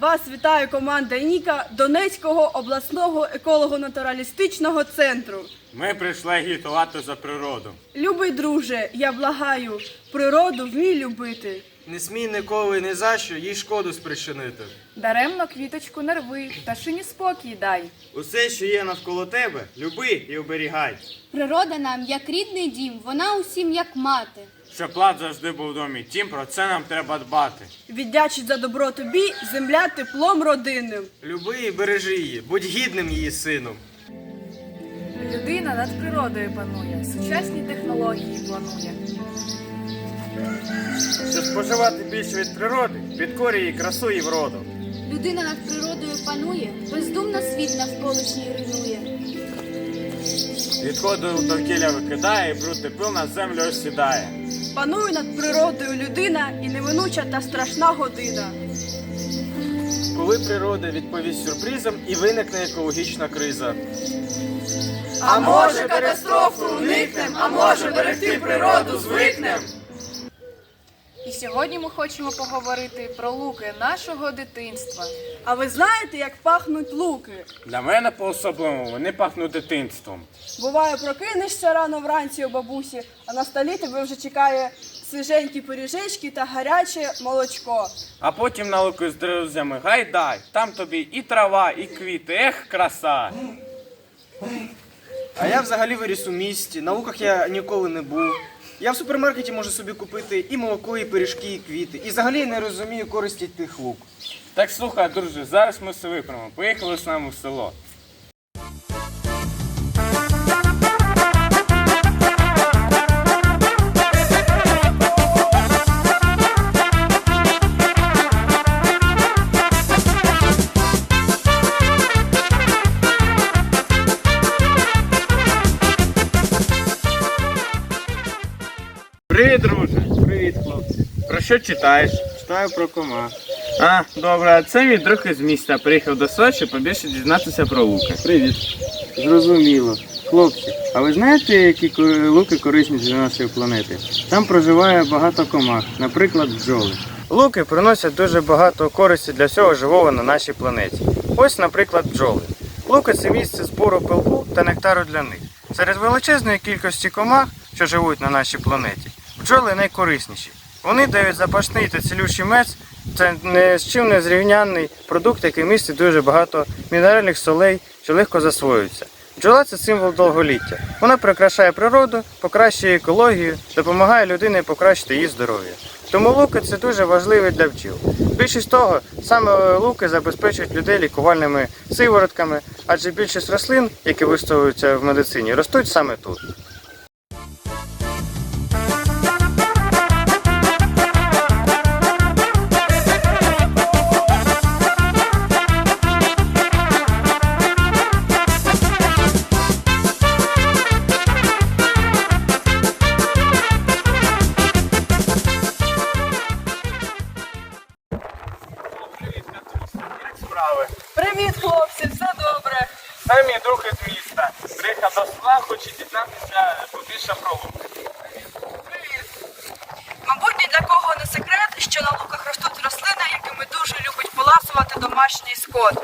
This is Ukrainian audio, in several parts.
Вас вітає команда Ніка Донецького обласного еколого-натуралістичного центру. Ми прийшли агітувати за природу. Любий друже, я благаю, природу вмій любити. Не смій ніколи ні за що їй шкоду спричинити. Даремно квіточку не рви, пташині спокій дай. Усе, що є навколо тебе, люби і оберігай. Природа нам як рідний дім, вона усім як мати. Щоб плат завжди був в домі. Тім про це нам треба дбати. Віддячить за добро тобі земля теплом родинним. Люби і бережи її, будь гідним її сином. Людина над природою панує, сучасні технології планує. Щоб споживати більше від природи, підкорює її красу і вроду. Людина над природою панує, бездумно світ навколишній руйнує. Відходи у довкілля викидає, і бруд і пил на землю осідає. Панує над природою людина і неминуча та страшна година. Коли природа відповість сюрпризам і виникне екологічна криза. А може катастрофу уникнем, а може берегти природу звикнем. І сьогодні ми хочемо поговорити про луки нашого дитинства. А ви знаєте, як пахнуть луки? Для мене по-особливому вони пахнуть дитинством. Буває, прокинешся рано вранці у бабусі, а на столі тебе вже чекає свіженькі пиріжечки та гаряче молочко. А потім на луку з друзями гайдай, там тобі і трава, і квіти. Ех, краса! А я взагалі виріс у місті, на луках я ніколи не був. Я в супермаркеті можу собі купити і молоко, і пиріжки, і квіти. І взагалі не розумію користі тих лук. Так слухай, друже, зараз ми все виправимо. Поїхали з нами в село. Привіт, друже. Привіт, хлопці. Про що читаєш? Читаю про комах. А, добре, а це мій друг із міста. Приїхав до щоб побільше дізнатися про луки. Привіт. Зрозуміло. Хлопці, а ви знаєте, які луки корисні для нашої планети? Там проживає багато комах, наприклад, бджоли. Луки приносять дуже багато користі для всього живого на нашій планеті. Ось, наприклад, бджоли. Луки це місце збору пилку та нектару для них. Серед величезної кількості комах, що живуть на нашій планеті, бджоли найкорисніші. Вони дають запашний та цілющий мед. Це не з чим не зрівнянний продукт, який містить дуже багато мінеральних солей, що легко засвоюються. Бджола це символ довголіття. Вона прикрашає природу, покращує екологію, допомагає людині покращити її здоров'я. Тому луки це дуже важливі для бджіл. Більшість того, саме луки забезпечують людей лікувальними сиворотками, адже більшість рослин, які виставуються в медицині, ростуть саме тут. Справи? Привіт, хлопці, все добре. Це мій друг із міста. Приїхав до села, хоче дізнатися побільше про луки. Привіт. Мабуть, ні для кого не секрет, що на луках ростуть рослини, якими дуже любить поласувати домашній скот.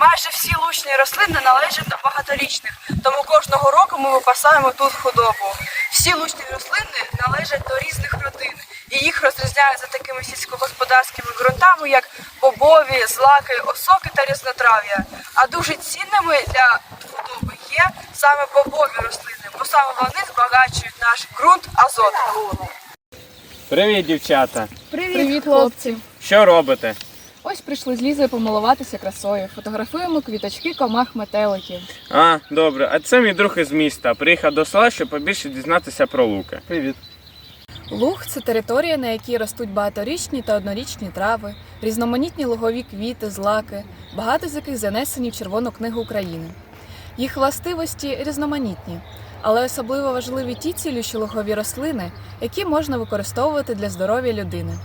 Майже всі лучні рослини належать до багаторічних, тому кожного року ми випасаємо тут худобу. Всі лучні рослини належать до різних родин, і їх розрізняють за такими сільськогосподарськими ґрунтами, як бобові, злаки, осоки та різнотрав'я. А дуже цінними для худоби є саме бобові рослини, бо саме вони збагачують наш ґрунт азотом. Привіт, дівчата. Привіт, хлопці! Що робите? Ось прийшли з Лізою помилуватися красою. Фотографуємо квіточки комах метеликів. А, добре, а це мій друг із міста. Приїхав до села, щоб побільше дізнатися про луки. Привіт. Луг це територія, на якій ростуть багаторічні та однорічні трави, різноманітні лугові квіти, злаки, багато з яких занесені в Червону книгу України. Їх властивості різноманітні, але особливо важливі ті цілющі лугові рослини, які можна використовувати для здоров'я людини.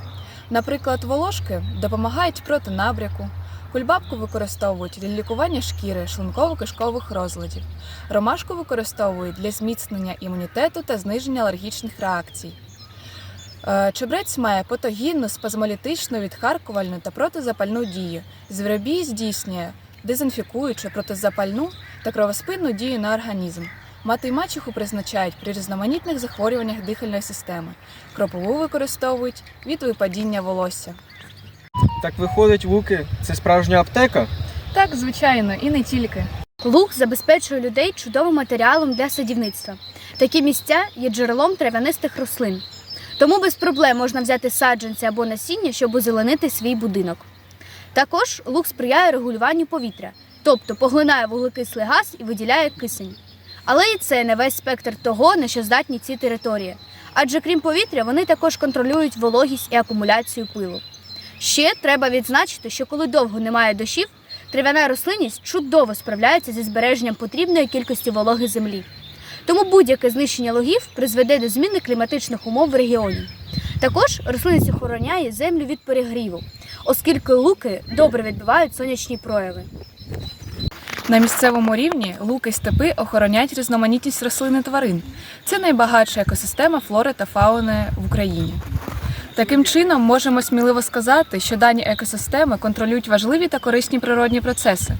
Наприклад, волошки допомагають проти набряку, кульбабку використовують для лікування шкіри, шлунково-кишкових розладів, ромашку використовують для зміцнення імунітету та зниження алергічних реакцій. Е, Чебрець має патогінну, спазмолітичну, відхаркувальну та протизапальну дію. Звіробій здійснює дезінфікуючу, протизапальну та кровоспинну дію на організм. Мати й мачеху призначають при різноманітних захворюваннях дихальної системи. Кропову використовують від випадіння волосся. Так виходить, луки це справжня аптека? Так, звичайно, і не тільки. Луг забезпечує людей чудовим матеріалом для садівництва. Такі місця є джерелом трав'янистих рослин. Тому без проблем можна взяти саджанці або насіння, щоб озеленити свій будинок. Також луг сприяє регулюванню повітря, тобто поглинає вуглекислий газ і виділяє кисень. Але і це не весь спектр того, на що здатні ці території. Адже крім повітря, вони також контролюють вологість і акумуляцію пилу. Ще треба відзначити, що коли довго немає дощів, трав'яна рослинність чудово справляється зі збереженням потрібної кількості вологи землі. Тому будь-яке знищення лугів призведе до зміни кліматичних умов в регіоні. Також рослинність охороняє землю від перегріву, оскільки луки добре відбивають сонячні прояви. На місцевому рівні луки степи охоронять різноманітність рослин і тварин. Це найбагатша екосистема флори та фауни в Україні. Таким чином, можемо сміливо сказати, що дані екосистеми контролюють важливі та корисні природні процеси.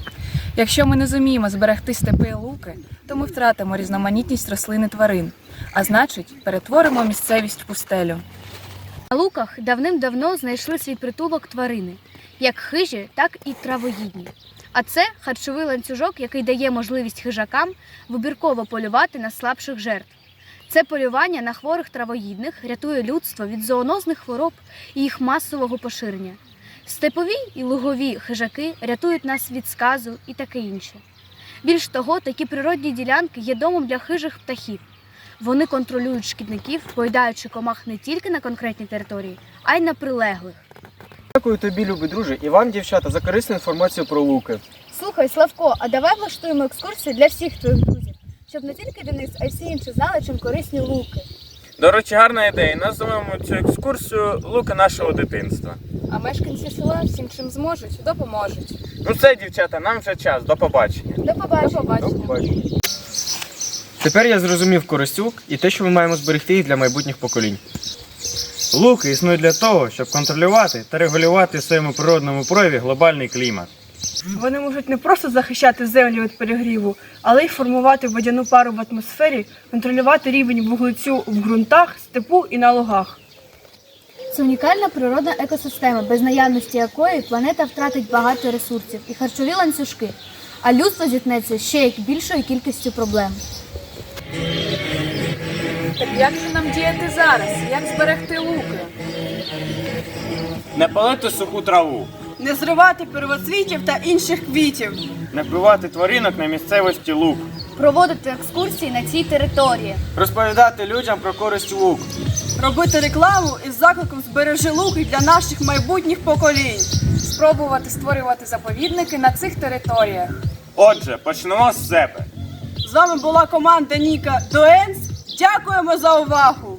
Якщо ми не зуміємо зберегти степи і луки, то ми втратимо різноманітність рослин і тварин, а значить, перетворимо місцевість в пустелю. На луках давним-давно знайшли свій притулок тварини, як хижі, так і травоїдні. А це харчовий ланцюжок, який дає можливість хижакам вибірково полювати на слабших жертв. Це полювання на хворих травоїдних рятує людство від зоонозних хвороб і їх масового поширення. Степові і лугові хижаки рятують нас від сказу і таке інше. Більш того, такі природні ділянки є домом для хижих птахів. Вони контролюють шкідників, поїдаючи комах не тільки на конкретній території, а й на прилеглих. Дякую тобі, любі друже, і вам, дівчата, за корисну інформацію про луки. Слухай, Славко, а давай влаштуємо екскурсію для всіх твоїх друзів, щоб не тільки Денис, а й всі інші знали, чим корисні луки. До речі, гарна ідея. Назвемо цю екскурсію Луки нашого дитинства. А мешканці села всім чим зможуть, допоможуть. Ну все, дівчата, нам вже час. До побачення. До побачення. До побачення. Тепер я зрозумів користь лук і те, що ми маємо зберегти їх для майбутніх поколінь. Луки існують для того, щоб контролювати та регулювати в своєму природному прояві глобальний клімат. Вони можуть не просто захищати землю від перегріву, але й формувати водяну пару в атмосфері, контролювати рівень вуглецю в ґрунтах, степу і на лугах. Це унікальна природна екосистема, без наявності якої планета втратить багато ресурсів і харчові ланцюжки, а людство зіткнеться ще як більшою кількістю проблем. Так як же нам діяти зараз? Як зберегти луки? Не палити суху траву, Не зривати первоцвітів та інших квітів. не вбивати тваринок на місцевості лук. Проводити екскурсії на цій території. Розповідати людям про користь лук. Робити рекламу із закликом збережи луки для наших майбутніх поколінь. Спробувати створювати заповідники на цих територіях. Отже, почнемо з себе. З вами була команда Ніка Дуенс. Дякуємо за увагу!